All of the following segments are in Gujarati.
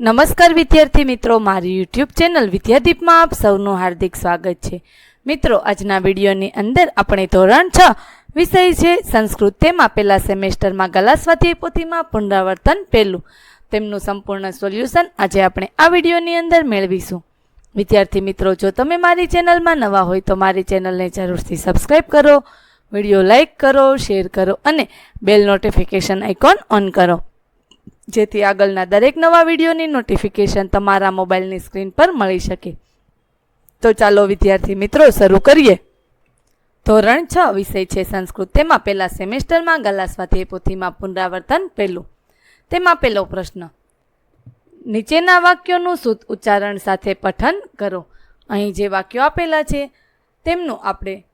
નમસ્કાર વિદ્યાર્થી મિત્રો, મારી યુટ્યુબ ચેનલ વિદ્યાદીપમાં આપ સૌનું હાર્દિક સ્વાગત છે. મિત્રો, આજના વિડીયોની અંદર આપણે ધોરણ છ વિષય છે, સંસ્કૃત તેમાં પહેલા સેમેસ્ટરમાં ગલા સ્વાધ્યાય પોથીમાં પુનરાવર્તન પહેલું. તેમનું સંપૂર્ણ સોલ્યુશન આજે આપણે આ વિડીયોની અંદર મેળવીશું. વિદ્યાર્થી મિત્રો, જો તમે મારી ચેનલમાં નવા હોય તો મારી ચેનલને જરૂરથી સબસ્ક્રાઈબ કરો, વીડિયો લાઇક કરો, શેર કરો અને બેલ નોટિફિકેશન આઇકોન ઓન કરો. જેથી આગળના દરેક નવા વિડીયોની નોટિફિકેશન તમારા મોબાઈલની સ્ક્રીન પર મળી શકે. તો ચાલો, વિદ્યાર્થી મિત્રો, શરૂ કરીએ. ધોરણ છ વિષય છે સંસ્કૃત. તેમાં પહેલા સેમેસ્ટરમાં ગલા સ્વાધ્યાય પોથીમાં પુનરાવર્તન પહેલું. તેમાં પહેલો પ્રશ્ન. નીચેના વાક્યોનું શુદ્ધ ઉચ્ચારણ સાથે પઠન કરો. અહીં જે વાક્યો આપેલા છે, તેમનું આપણે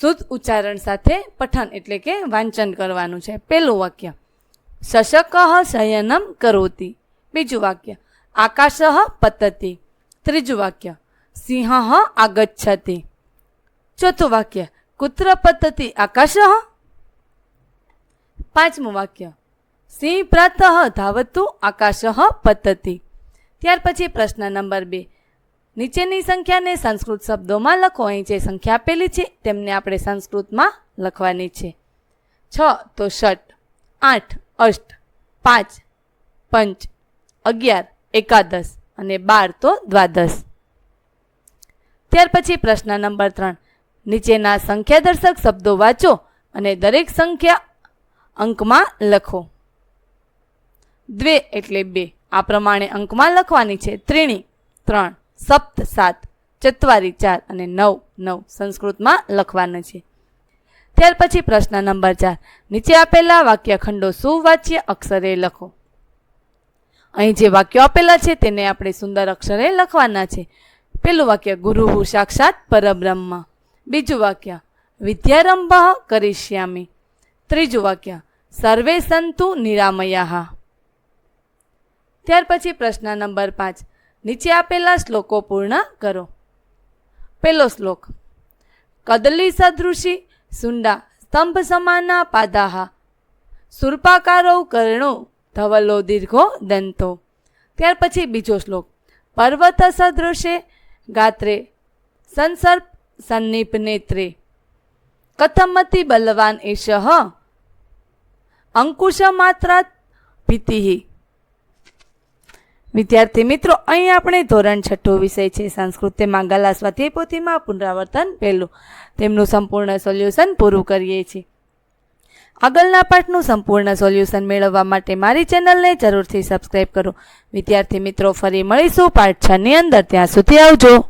શુદ્ધ ઉચ્ચારણ સાથે પઠન એટલે કે વાંચન કરવાનું છે. પહેલું વાક્ય. શશક શયનમ કરોતિ બીજું વાક્ય આકાશ પતતી ત્રીજું વાક્ય સિંહ આગચ્છતિ ચોથું વાક્ય કુત્ર પતતી આકાશ પાંચમું વાક્ય સિંહ પ્રાતઃ ધાવતું આકાશ પતતી ત્યાર પછી પ્રશ્ન નંબર બે. નીચેની સંખ્યાને સંસ્કૃત શબ્દોમાં લખો. અહીં જે સંખ્યા આપેલી છે, તેમને આપણે સંસ્કૃતમાં લખવાની છે. છ તો ષટ આઠ અષ્ટ, પાંચ, પંચ, અગિયાર, એકાદશ અને બાર તો દ્વાદશ. ત્યાર પછી પ્રશ્ન નંબર ત્રણ. નીચેના સંખ્યાદર્શક શબ્દો વાંચો અને દરેક સંખ્યા અંકમાં લખો. દ્વે એટલે બે. આ પ્રમાણે અંકમાં લખવાની છે ત્રીણી, ત્રણ, સપ્ત, સાત, ચત્વારી, ચાર અને નવ. નવ સંસ્કૃતમાં લખવાના છે. ત્યાર પછી પ્રશ્ન નંબર ચાર. નીચે આપેલા વાક્યખંડો સુવાચ્ય અક્ષરે લખો. અહીં જે વાક્યો આપેલા છે તેને આપણે સુંદર અક્ષરે લખવાના છે. પેલું વાક્ય, ગુરુ સાક્ષાત પરબ્રહ્મ. બીજું વાક્ય, વિદ્યારંભ કરિષ્યામી. ત્રીજું વાક્ય, સર્વે સંતુ નિરામયા. ત્યાર પછી પ્રશ્ન નંબર પાંચ. નીચે આપેલા શ્લોકો પૂર્ણ કરો. પેલો શ્લોક, કદલી સદૃશી સુંડા સ્તંભ સમાના પાદાહા. સુરપાકારો કર્ણો, ધવલો દીર્ઘો દંતો. ત્યાર પછી બીજો શ્લોક. પર્વત સદૃશે ગાત્રે, સંસર્પ સન્નિપ નેત્રે. કથમતી બલવાન એશ અંકુશ માત્રા ભીતિ વિદ્યાર્થી મિત્રો, અહીં આપણે ધોરણ છઠ્ઠો વિષય છે સંસ્કૃત તેમાં ગલા સ્વાધ્યાય પોથીમાં પુનરાવર્તન પહેલું. તેમનું સંપૂર્ણ સોલ્યુશન પૂરું કરીએ છીએ. આગળના પાઠનું સંપૂર્ણ સોલ્યુશન મેળવવા માટે મારી ચેનલને જરૂરથી સબસ્ક્રાઈબ કરો. વિદ્યાર્થી મિત્રો, ફરી મળીશું પાઠ છની અંદર. ત્યાં સુધી આવજો.